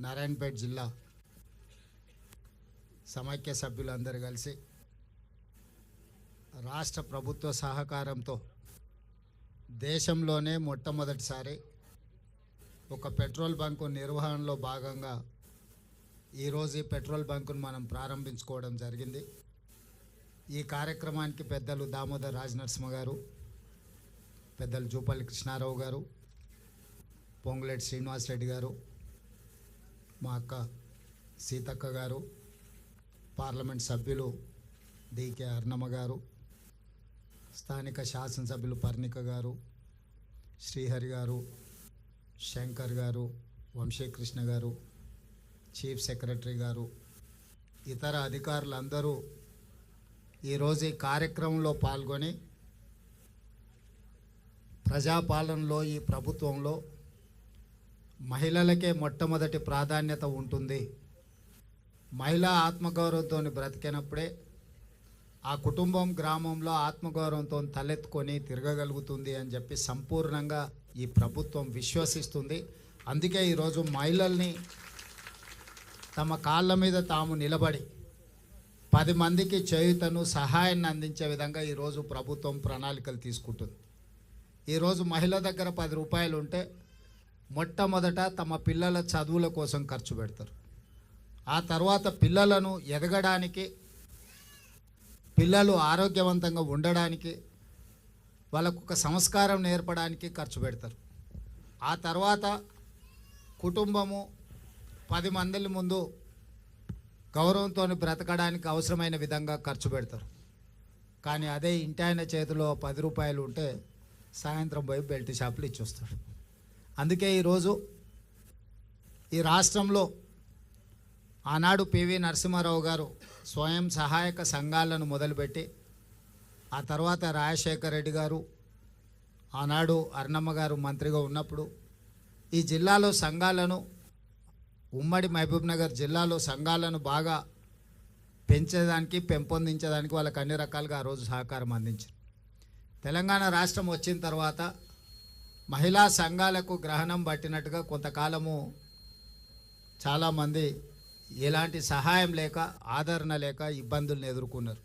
నారాయణపేట జిల్లా సమైక్య సభ్యులందరూ కలిసి రాష్ట్ర ప్రభుత్వ సహకారంతో దేశంలోనే మొట్టమొదటిసారి ఒక పెట్రోల్ బంకు నిర్వహణలో భాగంగా ఈరోజు ఈ పెట్రోల్ బంకును మనం ప్రారంభించుకోవడం జరిగింది. ఈ కార్యక్రమానికి పెద్దలు దామోదర్ రాజనరసింహ గారు పెద్దలు జూపల్లి కృష్ణారావు గారు పొంగులేటి శ్రీనివాస్ రెడ్డి గారు మా అక్క సీతక్క గారు పార్లమెంట్ సభ్యులు డికే అర్ణమ్మ గారు స్థానిక శాసనసభ్యులు పర్ణిక గారు శ్రీహరి గారు శంకర్ గారు వంశీకృష్ణ గారు చీఫ్ సెక్రటరీ గారు ఇతర అధికారులందరూ ఈరోజు ఈ కార్యక్రమంలో పాల్గొని ప్రజాపాలనలో ఈ ప్రభుత్వంలో మహిళలకే మొట్టమొదటి ప్రాధాన్యత ఉంటుంది. మహిళా ఆత్మగౌరవంతో బ్రతికినప్పుడే ఆ కుటుంబం గ్రామంలో ఆత్మగౌరవంతో తలెత్తుకొని తిరగగలుగుతుంది అని చెప్పి సంపూర్ణంగా ఈ ప్రభుత్వం విశ్వసిస్తుంది. అందుకే ఈరోజు మహిళల్ని తమ కాళ్ళ మీద తాము నిలబడి పది మందికి చేయుతను సహాయాన్ని అందించే విధంగా ఈరోజు ప్రభుత్వం ప్రణాళికలు తీసుకుంటుంది. ఈరోజు మహిళ దగ్గర పది రూపాయలు ఉంటే మొట్టమొదట తమ పిల్లల చదువుల కోసం ఖర్చు పెడతారు. ఆ తర్వాత పిల్లలను ఎదగడానికి పిల్లలు ఆరోగ్యవంతంగా ఉండడానికి వాళ్ళకు ఒక సంస్కారం నేర్పడానికి ఖర్చు పెడతారు. ఆ తర్వాత కుటుంబము పది మందిల ముందు గౌరవంతో బ్రతకడానికి అవసరమైన విధంగా ఖర్చు పెడతారు. కానీ అదే ఇంటి ఆయన చేతిలో పది రూపాయలు ఉంటే సాయంత్రం పోయి బెల్ట్ షాపులు ఇచ్చొస్తాడు అందుకే ఈరోజు ఈ రాష్ట్రంలో ఆనాడు పివి నరసింహారావు గారు స్వయం సహాయక సంఘాలను మొదలుపెట్టి ఆ తర్వాత రాజశేఖర రెడ్డి గారు ఆనాడు అర్ణమ్మ గారు మంత్రిగా ఉన్నప్పుడు ఈ జిల్లాలో సంఘాలను ఉమ్మడి మహబూబ్నగర్ జిల్లాలో సంఘాలను బాగా పెంచేదానికి పెంపొందించేదానికి వాళ్ళకి అన్ని రకాలుగా ఆ రోజు సహకారం అందించారు తెలంగాణ రాష్ట్రం వచ్చిన తర్వాత మహిళా సంఘాలకు గ్రహణం పట్టినట్టుగా కొంతకాలము చాలామంది ఎలాంటి సహాయం లేక ఆదరణ లేక ఇబ్బందులను ఎదుర్కొన్నారు.